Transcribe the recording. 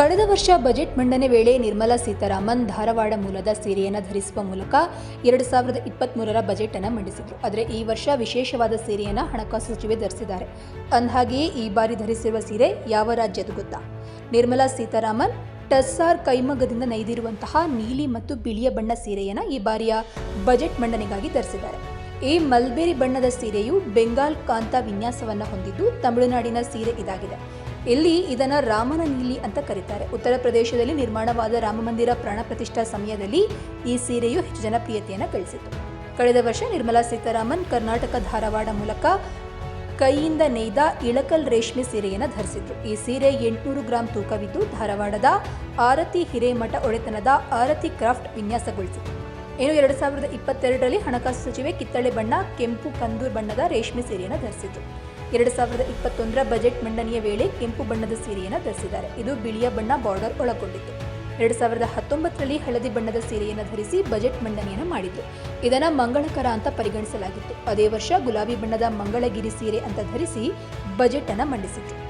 ಕಳೆದ ವರ್ಷ ಬಜೆಟ್ ಮಂಡನೆ ವೇಳೆ ನಿರ್ಮಲಾ ಸೀತಾರಾಮನ್ ಧಾರವಾಡ ಮೂಲದ ಸೀರೆಯನ್ನು ಧರಿಸುವ ಮೂಲಕ ಎರಡು ಸಾವಿರದ ಇಪ್ಪತ್ತ್ಮೂರರ ಬಜೆಟ್ ಅನ್ನು ಮಂಡಿಸಿದರು. ಆದರೆ ಈ ವರ್ಷ ವಿಶೇಷವಾದ ಸೀರೆಯನ್ನು ಹಣಕಾಸು ಸಚಿವೆ ಧರಿಸಿದ್ದಾರೆ. ಅಂದಹಾಗೆಯೇ ಈ ಬಾರಿ ಧರಿಸಿರುವ ಸೀರೆ ಯಾವ ರಾಜ್ಯದ ಗೊತ್ತಾ? ನಿರ್ಮಲಾ ಸೀತಾರಾಮನ್ ಟಸ್ಸಾರ್ ಕೈಮಗ್ಗದಿಂದ ನೈದಿರುವಂತಹ ನೀಲಿ ಮತ್ತು ಬಿಳಿಯ ಬಣ್ಣ ಸೀರೆಯನ್ನು ಈ ಬಾರಿಯ ಬಜೆಟ್ ಮಂಡನೆಗಾಗಿ ಧರಿಸಿದ್ದಾರೆ. ಈ ಮಲ್ಬೇರಿ ಬಣ್ಣದ ಸೀರೆಯು ಬೆಂಗಾಲ್ ಕಾಂತ ವಿನ್ಯಾಸವನ್ನು ಹೊಂದಿದ್ದು ತಮಿಳುನಾಡಿನ ಸೀರೆ ಇದಾಗಿದೆ. ಇಲ್ಲಿ ಇದನ್ನು ರಾಮನ ನೀಲಿ ಅಂತ ಕರೀತಾರೆ. ಉತ್ತರ ಪ್ರದೇಶದಲ್ಲಿ ನಿರ್ಮಾಣವಾದ ರಾಮಮಂದಿರ ಪ್ರಾಣ ಪ್ರತಿಷ್ಠಾ ಸಮಯದಲ್ಲಿ ಈ ಸೀರೆಯು ಹೆಚ್ಚು ಜನಪ್ರಿಯತೆಯನ್ನು ಗಳಿಸಿತು. ಕಳೆದ ವರ್ಷ ನಿರ್ಮಲಾ ಸೀತಾರಾಮನ್ ಕರ್ನಾಟಕ ಧಾರವಾಡ ಮೂಲಕ ಕೈಯಿಂದ ನೇಯ್ದ ಇಳಕಲ್ ರೇಷ್ಮೆ ಸೀರೆಯನ್ನು ಧರಿಸಿದ್ರು. ಈ ಸೀರೆ ಎಂಟುನೂರು ಗ್ರಾಂ ತೂಕವಿದ್ದು ಧಾರವಾಡದ ಆರತಿ ಹಿರೇಮಠ ಒಡೆತನದ ಆರತಿ ಕ್ರಾಫ್ಟ್ ವಿನ್ಯಾಸಗೊಳಿಸಿತು. ಇನ್ನು ಎರಡು ಸಾವಿರದ ಇಪ್ಪತ್ತೆರಡರಲ್ಲಿ ಹಣಕಾಸು ಸಚಿವೆ ಕಿತ್ತಳೆ ಬಣ್ಣ, ಕೆಂಪು ಕಂದೂರು ಬಣ್ಣದ ರೇಷ್ಮೆ ಸೀರೆಯನ್ನು ಧರಿಸಿದ್ರು. ಎರಡು ಸಾವಿರದ ಇಪ್ಪತ್ತೊಂದರ ಬಜೆಟ್ ಮಂಡನೆಯ ವೇಳೆ ಕೆಂಪು ಬಣ್ಣದ ಸೀರೆಯನ್ನು ಧರಿಸಿದ್ದಾರೆ. ಇದು ಬಿಳಿಯ ಬಣ್ಣ ಬಾರ್ಡರ್ ಒಳಗೊಂಡಿತ್ತು. ಎರಡು ಸಾವಿರದ ಹತ್ತೊಂಬತ್ತರಲ್ಲಿ ಹಳದಿ ಬಣ್ಣದ ಸೀರೆಯನ್ನು ಧರಿಸಿ ಬಜೆಟ್ ಮಂಡನೆಯನ್ನು ಮಾಡಿದ್ರು. ಇದನ್ನು ಮಂಗಳಕರ ಅಂತ ಪರಿಗಣಿಸಲಾಗಿತ್ತು. ಅದೇ ವರ್ಷ ಗುಲಾಬಿ ಬಣ್ಣದ ಮಂಗಳಗಿರಿ ಸೀರೆ ಅಂತ ಧರಿಸಿ ಬಜೆಟ್ ಅನ್ನು ಮಂಡಿಸಿದ್ರು.